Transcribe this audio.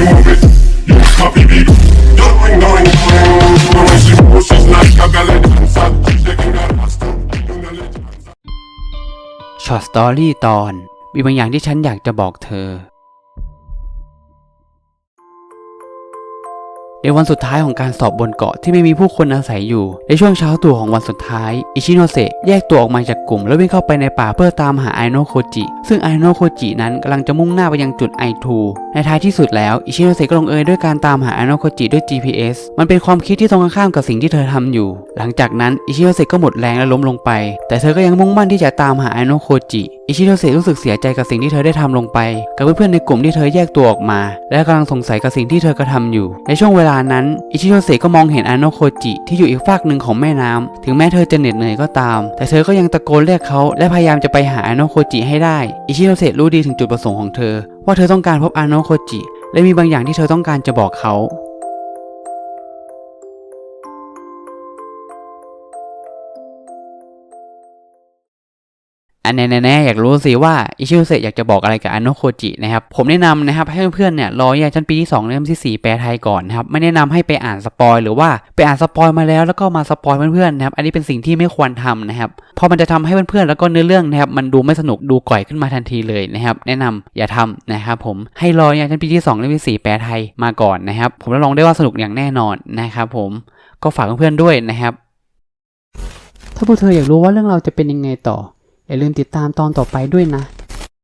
you move it. You copy me. Going, going, going. When she moves, she's like a ballet dancer. She's shaking her ass to the legend. ช็อตสตอรี่ตอน มีบางอย่างที่ฉันอยากจะบอกเธอ ในวันสุดท้ายของการสอบบนเกาะที่ไม่มีผู้คนอาศัยอยู่ ในช่วงเช้าตรู่ของวันสุดท้าย อิชิโนเซะแยกตัวออกมาจากกลุ่ม แล้ววิ่งเข้าไปในป่าเพื่อตามหาไอโนโคจิ ซึ่งไอโนโคจินั้นกำลังจะมุ่งหน้าไปยังจุดไอทูในท้ายที่สุดแล้ว อิชิโนเซะก็ลงเอยด้วยการตามหาไอโนโคจิด้วย GPS มันเป็นความคิดที่ตรงข้ามกับสิ่งที่เธอทำอยู่ หลังจากนั้นอิชิโนเซะก็หมดแรงและล้มลงไป แต่เธอก็ยังมุ่งมั่นที่จะตามหาไอโนโคจิ อิชิโนเซรู้สึกเสียใจกับสิ่งที่เธอได้ทำลงไป กับเพื่อนๆในกลุ่มที่เธอแยกตัวออกมา และกำลังสงสัยกับสิ่งที่เธอกระทำอยู่ ในช่วงเวลานั้นอิชิโนเซก็มองเห็นไอโนโคจิที่อยู่อีกฝากหนึ่งของแม่น้ำถึงแม้เธอจะเหน็ดเหนื่อยก็ตาม แต่เธอก็ยังตะโกนเรียกเขาและพยายามจะไปหาไอโนโคจิให้ได้ อิชิโนเซรู้ดีถึงจุดประสงค์ของเธอ ว่าเธอต้องการพบไอโนโคจิและมีบางอย่างที่เธอต้องการจะบอกเขา อันแน่ๆอยากรู้สิว่าอิชิโนเซะอยากจะบอกอะไรกับอโนโคจินะครับผมแนะนำนะครับให้เพื่อนๆเนี่ยรอแยกชั้นปีที่2เล่มที่4แปลไทยก่อนนะครับไม่แนะนำให้ไปอ่านสปอยหรือว่าไปอ่านสปอยมาแล้วแล้วก็มาสปอยเพื่อนๆนะครับอันนี้เป็นสิ่งที่ไม่ควรทำนะครับเพราะมันจะทำให้เพื่อนๆแล้วก็เนื้อเรื่องนะครับมันดูไม่สนุกดูก่อยขึ้นมาทันทีเลยนะครับแนะนำอย่าทำนะครับผมให้รอแยกชั้นปีที่2เล่มที่4แปลไทยมาก่อนนะครับผมรับรองได้ว่าสนุกอย่างแน่นอนนะครับผมก็ฝากเพื่อนๆด้วยนะครับถ้าพวกเธออยากรู้ว่าเรื่องเราจะเป็นยังไงต่อ อย่าลืมติดตามตอนต่อไปด้วยนะ